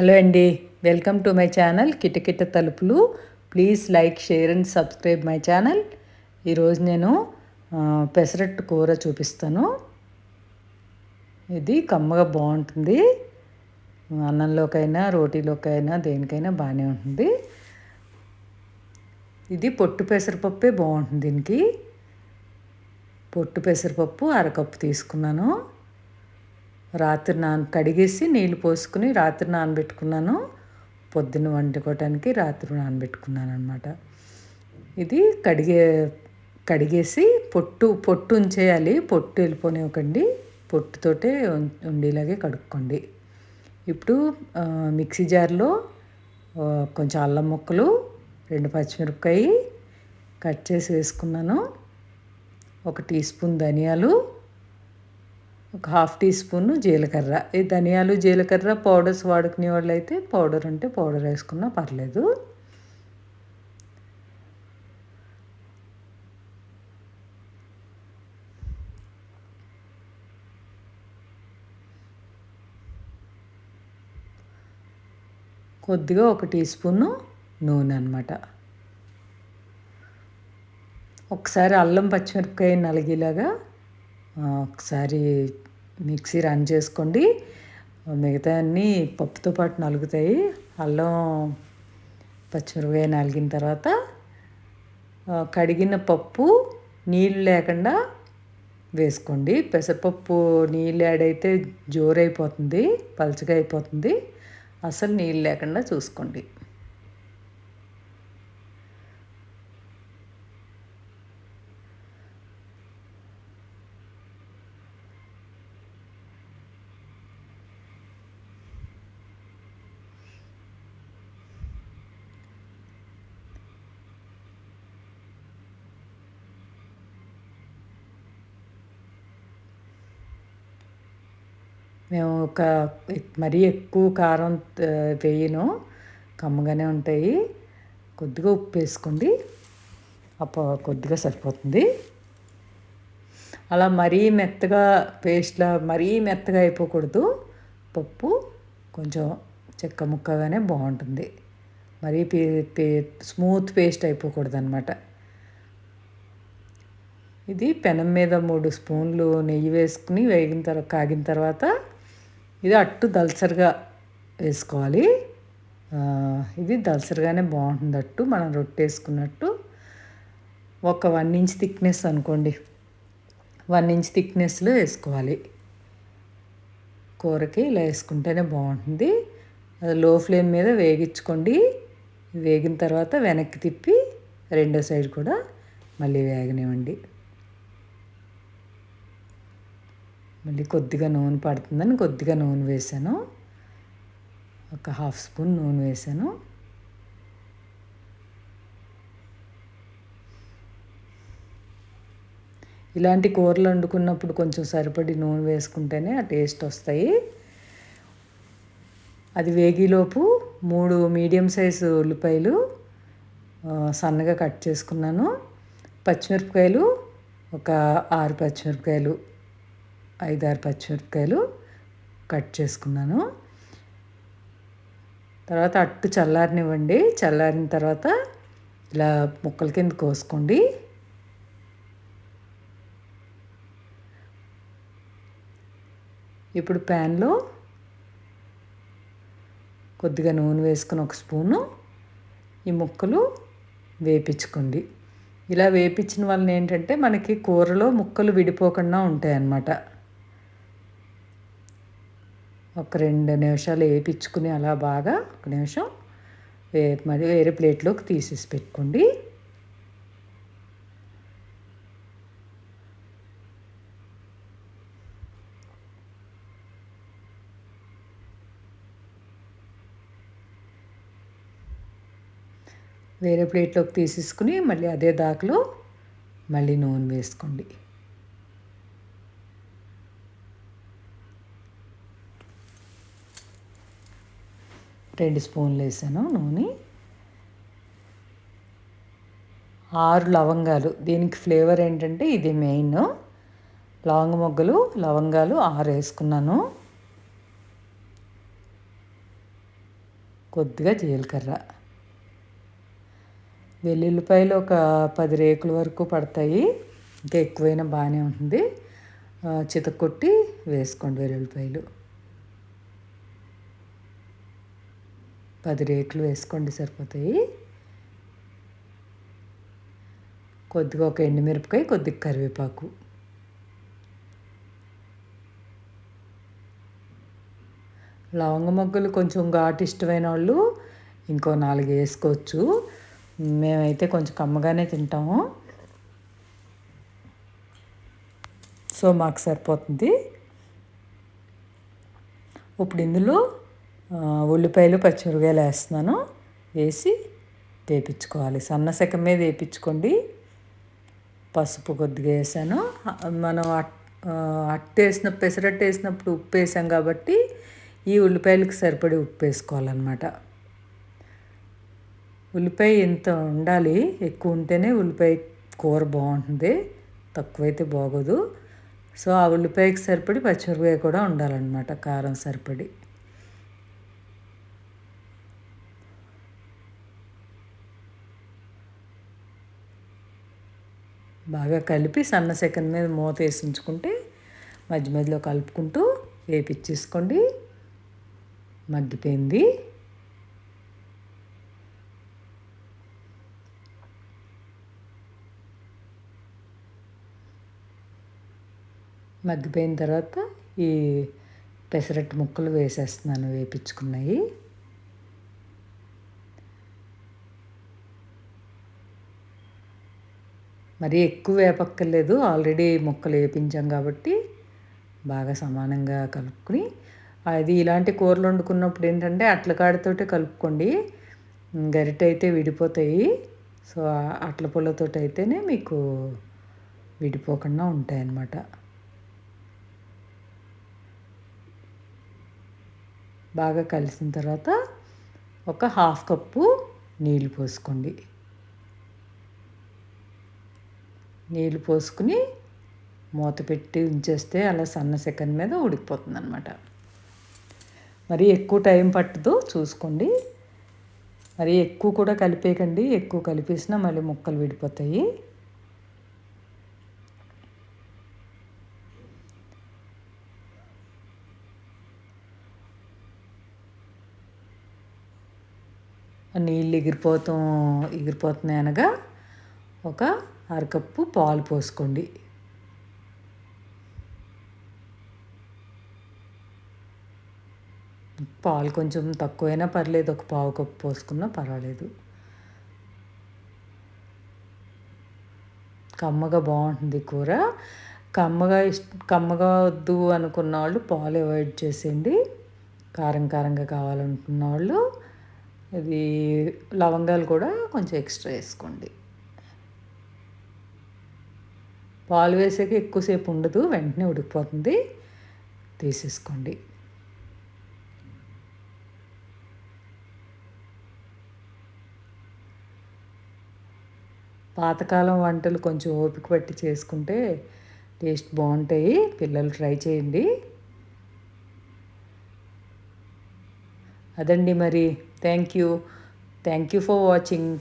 Hello అండి welcome to my channel కిటకిట తలుపులు. Please like share and subscribe my channel. ఈరోజు నేను పెసరట్టు కూర చూపిస్తాను. ఇది కమ్మగా బాగుంటుంది. అన్నంలోకైనా రోటీలోకైనా దేనికైనా బాగానే ఉంటుంది. ఇది పొట్టు పెసరపప్పే బాగుంటుంది దీనికి. పొట్టు పెసరపప్పు అరకప్పు తీసుకున్నాను. రాత్రి నాన కడిగేసి నీళ్ళు పోసుకుని రాత్రి నానబెట్టుకున్నాను పొద్దున్న వండుకోవటానికి రాత్రి నానబెట్టుకున్నాను అనమాట ఇది కడిగే కడిగేసి పొట్టు పొట్టు ఉంచేయాలి. పొట్టు వెళ్ళిపోనివ్వకండి. పొట్టుతోటే ఉండేలాగే కడుక్కోండి. ఇప్పుడు మిక్సీ జార్లో కొంచెం అల్లం ముక్కలు రెండు పచ్చిమిరపకాయ కట్ చేసి వేసుకున్నాను. ఒక టీ స్పూన్ ధనియాలు ఒక హాఫ్ టీ స్పూన్ జీలకర్ర. ఈ ధనియాలు జీలకర్ర పౌడర్స్ వాడుకునే వాళ్ళు అయితే పౌడర్ ఉంటే పౌడర్ వేసుకున్నా పర్లేదు. కొద్దిగా ఒక టీ స్పూను నూనె అనమాట ఒకసారి అల్లం పచ్చిమిరపకాయ నలిగేలాగా ఒకసారి మిక్సీ రన్ చేసుకోండి. మిగతా అన్నీ పప్పుతో పాటు నలుగుతాయి. అల్లం పచ్చిమిరపకాయ నలిగిన తర్వాత కడిగిన పప్పు నీళ్ళు లేకుండా వేసుకోండి. పెసరపప్పు నీళ్ళు యాడ్ అయితే జోరైపోతుంది పలచగా అయిపోతుంది. అసలు నీళ్ళు లేకుండా చూసుకోండి. మేము ఒక మరీ ఎక్కువ కారం వేయను. కమ్మగానే ఉంటాయి. కొద్దిగా ఉప్పు వేసుకోండి. అప్ప కొద్దిగా సరిపోతుంది. అలా మరీ మెత్తగా పేస్ట్లా మరీ మెత్తగా అయిపోకూడదు. పప్పు కొంచెం చెక్క ముక్కగానే బాగుంటుంది. మరీ పే పే స్మూత్ పేస్ట్ అయిపోకూడదు అనమాట ఇది పెనం మీద మూడు స్పూన్లు నెయ్యి వేసుకుని వేగిన తర్వాత కాగిన తర్వాత ఇది అట్టు దల్సరిగా వేసుకోవాలి. ఇది దల్సరిగానే బాగుంటుంది అట్టు. మనం రొట్టె వేసుకున్నట్టు ఒక వన్ ఇంచ్ థిక్నెస్ అనుకోండి. వన్ ఇంచ్ థిక్నెస్లో వేసుకోవాలి. కూరకి ఇలా వేసుకుంటేనే బాగుంటుంది. లో ఫ్లేమ్ మీద వేగించుకోండి. వేగిన తర్వాత వెనక్కి తిప్పి రెండో సైడ్ కూడా మళ్ళీ వేగనివ్వండి. మళ్ళీ కొద్దిగా నూనె పడుతుందని కొద్దిగా నూనె వేసాను. ఒక హాఫ్ స్పూన్ నూనె వేసాను. ఇలాంటి కూరలు వండుకున్నప్పుడు కొంచెం సరిపడి నూనె వేసుకుంటేనే ఆ టేస్ట్ వస్తాయి. అది వేగిలోపు మూడు మీడియం సైజు ఉల్లిపాయలు సన్నగా కట్ చేసుకున్నాను. పచ్చిమిరపకాయలు ఒక ఆరు పచ్చిమిరపకాయలు ఐదారు పచ్చిమిరపకాయలు కట్ చేసుకున్నాను. తర్వాత అట్టు చల్లారనివ్వండి. చల్లారిన తర్వాత ఇలా ముక్కల కింద కోసుకోండి. ఇప్పుడు ప్యాన్లో కొద్దిగా నూనె వేసుకుని ఒక స్పూను ఈ ముక్కలు వేపించుకోండి. ఇలా వేపించిన వలన ఏంటంటే మనకి కూరలో ముక్కలు విడిపోకుండా ఉంటాయి అన్నమాట ఒక రెండు నిమిషాలు వేయించుకుని అలా బాగా ఒక నిమిషం వే మరి వేరే ప్లేట్లోకి తీసేసి పెట్టుకోండి. వేరే ప్లేట్లోకి తీసేసుకుని మళ్ళీ అదే దాకలో మళ్ళీ నూనె వేసుకోండి. రెండు స్పూన్లు వేసాను నూనె. ఆరు లవంగాలు. దీనికి ఫ్లేవర్ ఏంటంటే ఇది మెయిన్. లవంగ మొగ్గలు లవంగాలు ఆరు వేసుకున్నాను. కొద్దిగా జీలకర్ర. వెల్లుల్లిపాయలు ఒక పది రేకుల వరకు పడతాయి. ఇంకా ఎక్కువైనా బాగానే ఉంటుంది. చితకొట్టి వేసుకోండి వెల్లుల్లిపాయలు. పది రేకులు వేసుకోండి సరిపోతాయి. కొద్దిగా ఒక ఎండుమిరపకాయ కొద్దిగా కరివేపాకు. లవంగ మొగ్గలు కొంచెం ఘాటు ఇష్టమైన వాళ్ళు ఇంకో నాలుగు వేసుకోవచ్చు. మేమైతే కొంచెం కమ్మగానే తింటాము. సో మాకు సరిపోతుంది. ఇప్పుడు ఇందులో ఉల్లిపాయలు పచ్చిమిరకాయలు వేస్తున్నాను. వేసి వేపించుకోవాలి. సన్న సెక మీద వేపించుకోండి. పసుపు కొద్దిగా వేసాను. మనం అట్టు వేసిన పెసరట్టు వేసినప్పుడు ఉప్పు వేసాం కాబట్టి ఈ ఉల్లిపాయలకు సరిపడి ఉప్పు వేసుకోవాలన్నమాట. ఉల్లిపాయ ఇంత ఉండాలి? ఎక్కువ ఉంటేనే ఉల్లిపాయ కూర బాగుంటుంది. తక్కువైతే బాగోదు. సో ఆ ఉల్లిపాయకి సరిపడి పచ్చిమిరపకాయ కూడా ఉండాలన్నమాట. కారం సరిపడి. బాగా కలిపి సన్న సెకండ్ మీద మూత వేసి ఉంచుకుంటే మధ్య మధ్యలో కలుపుకుంటూ వేపిచ్చేసుకోండి. మగ్గిపోయింది. మగ్గిపోయిన తర్వాత ఈ పెసరట్టు ముక్కలు వేసేస్తున్నాను వేపించుకున్నాయి మరి ఎక్కువ వేపక్కర్లేదు. ఆల్రెడీ ముక్కలు వేపించాం కాబట్టి బాగా సమానంగా కలుపుకొని అది ఇలాంటి కూరలు వండుకున్నప్పుడు ఏంటంటే అట్లకాడితోటే కలుపుకోండి. గరిటె అయితే విడిపోతాయి. సో అట్ల పుల్లతో అయితేనే మీకు విడిపోకుండా ఉంటాయి అన్నమాట బాగా కలిసిన తర్వాత ఒక హాఫ్ కప్పు నీళ్ళు పోసుకోండి. నీళ్ళు పోసుకుని మూత పెట్టి ఉంచేస్తే అలా సన్న సెకండ్ మీద ఉడికిపోతుంది అనమాట మరి ఎక్కువ టైం పట్టదు చూసుకోండి. మరి ఎక్కువ కూడా కలిపేయకండి ఎక్కువ కలిపేసినా మళ్ళీ ముక్కలు విడిపోతాయి. నీళ్ళు ఎగిరిపోతాం ఎగిరిపోతున్నాయి అనగా ఒక అరకప్పు పాలు పోసుకోండి. పాలు కొంచెం తక్కువైనా పర్లేదు ఒక పావు కప్పు పోసుకున్నా పర్వాలేదు. కమ్మగా బాగుంటుంది కూర. కమ్మగా ఇష్ట కమ్మగా వద్దు అనుకున్న వాళ్ళు పాలు అవాయిడ్ చేసేయండి. కారం కారంగా కావాలనుకున్న వాళ్ళు ఇది లవంగాలు కూడా కొంచెం ఎక్స్ట్రా వేసుకోండి. పాలు వేసాక ఎక్కువసేపు ఉండదు వెంటనే ఉడికిపోతుంది. తీసేసుకోండి. పాతకాలం వంటలు కొంచెం ఓపిక పట్టి చేసుకుంటే టేస్ట్ బాగుంటాయి. పిల్లలు ట్రై చేయండి. అదండి మరి. Thank you. Thank you for watching.